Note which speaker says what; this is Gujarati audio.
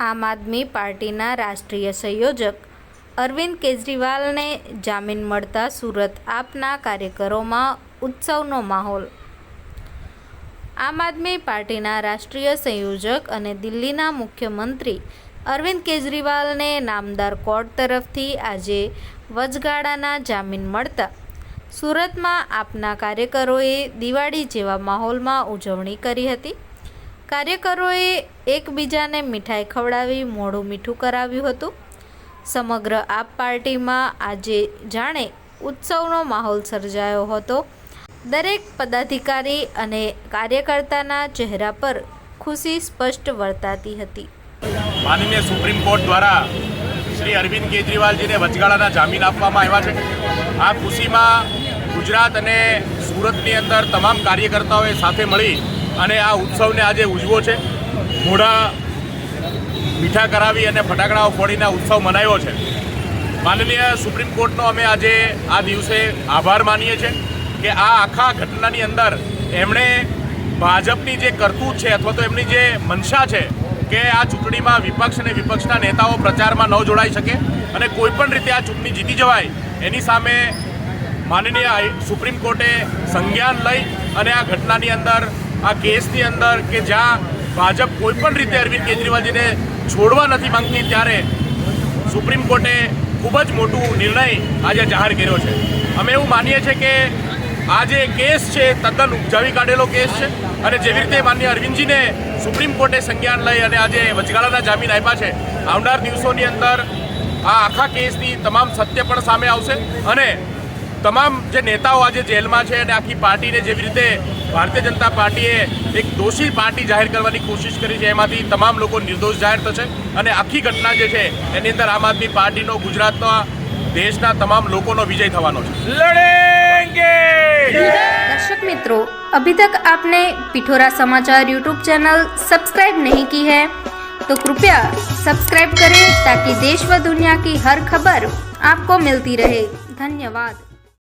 Speaker 1: આમ આદમી પાર્ટીના રાષ્ટ્રીય સંયોજક અરવિંદ કેજરીવાલને જામીન મળતા સુરત આપના કાર્યકરોમાં ઉત્સવનો માહોલ. આમ આદમી પાર્ટીના રાષ્ટ્રીય સંયોજક અને દિલ્હીના મુખ્યમંત્રી અરવિંદ કેજરીવાલને નામદાર કોર્ટ તરફથી આજે વચગાળાના જામીન મળતા સુરતમાં આપના કાર્યકરોએ દિવાળી જેવા માહોલમાં ઉજવણી કરી હતી. કાર્યકરોએ એકબીજાને મીઠાઈ ખવડાવી, મોઢું મીઠું કરાવ્યું હતું. સમગ્ર આપ પાર્ટીમાં આજે જાણે ઉત્સવનો માહોલ સર્જાયો હતો. દરેક પદાધિકારી અને કાર્યકર્તાના ચહેરા પર ખુશી સ્પષ્ટ વર્તાતી હતી.
Speaker 2: માનનીય સુપ્રીમ કોર્ટ દ્વારા શ્રી અરવિંદ કેજરીવાલજીને વચગાળાના જામીન આપવામાં આવ્યા છે. આ ખુશીમાં ગુજરાત અને સુરતની અંદર તમામ કાર્યકર્તાઓએ સાથે મળી અને આ ઉત્સવને આજે ઉજવો છે. મોઢા મીઠા કરાવી અને ફટાકડાઓ ફોડીને ઉત્સવ મનાવ્યો છે. માનનીય સુપ્રીમ કોર્ટનો અમે આજે આ દિવસે આભાર માનીએ છીએ કે આ આખા ઘટનાની અંદર એમણે ભાજપની જે કરતૂત છે અથવા તો એમની જે મનસા છે કે આ ચૂંટણીમાં વિપક્ષ અને વિપક્ષના નેતાઓ પ્રચારમાં ન જોડાઈ શકે અને કોઈપણ રીતે આ ચૂંટણી જીતી જવાય, એની સામે માનનીય સુપ્રીમ કોર્ટે સંજ્ઞાન લઈ અને આ ઘટનાની અંદર આ કેસની અંદર કે જ્યાં ભાજપ કોઈ પણ રીતે અરવિંદ કેજરીવાલજીને છોડવા નથી માંગતી, ત્યારે સુપ્રીમ કોર્ટે ખૂબ જ મોટું નિર્ણય આજે જાહેર કર્યો છે. અમે એવું માનીએ છીએ કે આ જે કેસ છે, તદ્દન ઉપજાવી કાઢેલો કેસ છે અને જેવી રીતે માન્ય અરવિંદજીને સુપ્રીમ કોર્ટે સંજ્ઞાન લઈ અને આજે વચગાળાના જામીન આપ્યા છે, આવનાર દિવસોની અંદર આ આખા કેસની તમામ સત્ય પણ સામે આવશે અને તમામ જે નેતાઓ આજે જેલમાં છે અને આખી પાર્ટીને જેવી રીતે ભારતીય જનતા પાર્ટીએ એક દોષી પાર્ટી જાહેર કરવાની કોશિશ કરી છે એમાંથી તમામ લોકો નિર્દોષ જાહેર થશે અને આખી ઘટના જે છે એની અંદર આમ આદમી પાર્ટીનો ગુજરાતના દેશના તમામ લોકોનો વિજય થવાનો છે લડેંગે
Speaker 1: दर्शक मित्रों अभी तक आपने पिठोरा समाचार यूट्यूब चैनल सब्सक्राइब नहीं की है तो कृपया सब्सक्राइब करें ताकि देश व दुनिया की हर खबर आपको मिलती रहे धन्यवाद